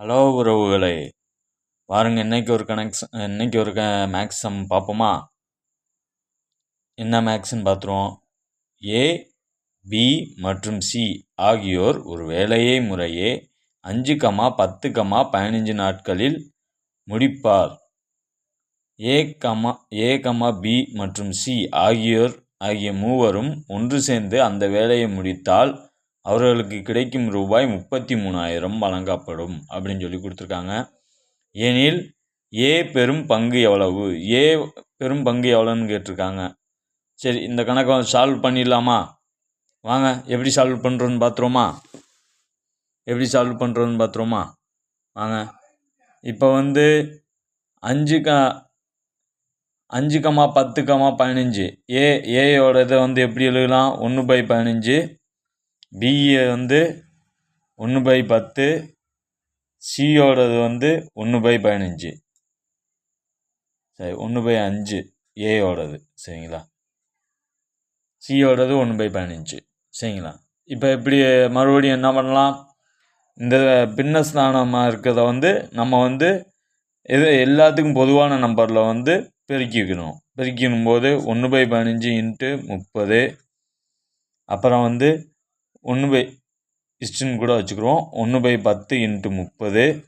Hello உறவுகளே. பாருங்க இன்னைக்கு ஒரு கனெக்ஷன் இன்னைக்கு ஒரு க மேக்ஸ் சம் பார்ப்போமா? என்ன மேக்ஸ்ன்னு பார்த்துருவோம்? ஏ பி மற்றும் சி ஆகியோர் ஒரு வேலையை முறையே அஞ்சு கமா பத்து கமா பதினஞ்சு நாட்களில் முடிப்பார். A comma A comma B மற்றும் சி ஆகியோர் ஆகிய மூவரும் ஒன்று சேர்ந்து அந்த வேலையை முடித்தால் அவர்களுக்கு கிடைக்கும் ரூபாய் முப்பத்தி மூணாயிரம் வழங்கப்படும் அப்படின்னு சொல்லி கொடுத்துருக்காங்க. எனில் ஏ பெரும் பங்கு எவ்வளவு? ஏ பெரும் பங்கு எவ்வளோன்னு கேட்டிருக்காங்க. சரி இந்த கணக்கை சால்வ் பண்ணிடலாமா? வாங்க எப்படி சால்வ் பண்ணுறோன்னு பார்த்துருவோமா? எப்படி சால்வ் பண்ணுறோன்னு பார்த்துருவோமா? வாங்க. இப்போ வந்து அஞ்சு க அஞ்சு கமா பத்து கமா பதினஞ்சு. ஏ ஏயோட இதை வந்து எப்படி எழுதலாம்? ஒன்று பை பதினஞ்சு. பிஏ வந்து ஒன்று பை பத்து சியோடது வந்து ஒன்று பை பதினஞ்சு. சரி ஒன்று பை அஞ்சு ஏயோடது சரிங்களா? சியோடது ஒன்று பை பதினஞ்சு சரிங்களா? இப்போ எப்படி மறுபடியும் என்ன பண்ணலாம்? இந்த பின்னஸ்தானமாக இருக்கிறத வந்து நம்ம வந்து எது எல்லாத்துக்கும் பொதுவான நம்பரில் வந்து பெருக்கிக்கணும். பெருக்கிக்கும் போது ஒன்று பை பதினஞ்சு இன்ட்டு முப்பது. அப்புறம் வந்து ஒன்று பை இஸ்ட்டுன்னு கூட வச்சுக்கிறோம் ஒன்று பை பத்து இன்ட்டு முப்பது.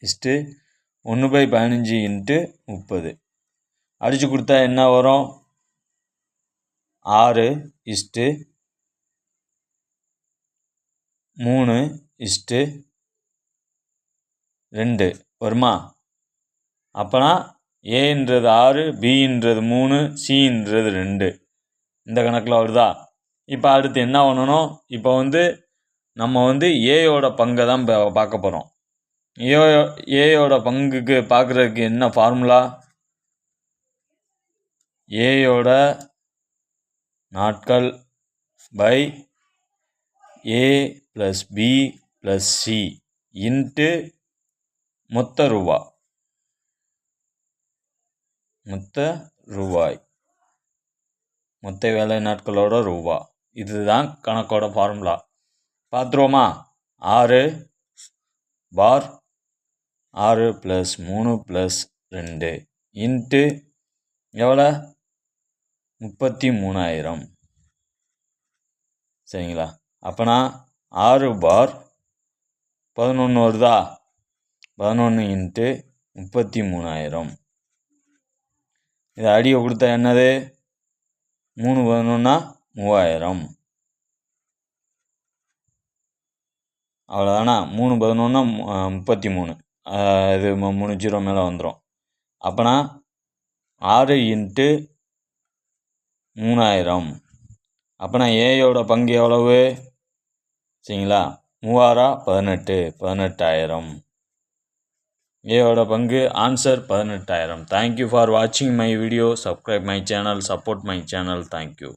இஸ்ட்டு ஒன்று பை பதினஞ்சு இன்ட்டு முப்பது. அடித்து கொடுத்தா என்ன வரும்? ஆறு இஸ்ட்டு மூணு இஸ்ட்டு ரெண்டு. வருமா? அப்போனா ஏன்றது ஆறு பின்றது மூணு சின்றது ரெண்டு. இந்த கணக்கில் வருதா? இப்போ அடுத்து என்ன பண்ணணும்? இப்போ வந்து நம்ம வந்து ஏயோட பங்கை தான் பார்க்க போகிறோம் ஏ ஏயோட பங்குக்கு பார்க்குறதுக்கு என்ன ஃபார்முலா ஏயோட நாட்கள் by A plus B plus C into மொத்த ரூபா. மொத்த ரூபாய். மொத்த வேலை நாட்களோட ரூபா. இதுதான் கணக்கோட ஃபார்முலா பார்த்துருவோமா? ஆறு பார் ஆறு ப்ளஸ் மூணு ப்ளஸ் ரெண்டு இன்ட்டு எவ்வளோ? முப்பத்தி மூணாயிரம். சரிங்களா? அப்போனா ஆறு பார் பதினொன்று வருதா? பதினொன்று இன்ட்டு முப்பத்தி மூணாயிரம். இதை அடியை கொடுத்தா என்னது? மூணு பதினொன்னா மூவாயிரம். அவ்வளோதானா மூணு பதினொன்னா முப்பத்தி மூணு இது மூணு ஜீரோ மேலே வந்துடும் அப்போனா ஆறு இன்ட்டு மூணாயிரம். அப்போனா ஏயோட பங்கு எவ்வளவு? சரிங்களா? மூவாரா பதினெட்டு பதினெட்டாயிரம். ஏயோட பங்கு ஆன்சர் பதினெட்டாயிரம். தேங்க்யூ ஃபார் வாட்சிங் my video subscribe my channel support my channel thank you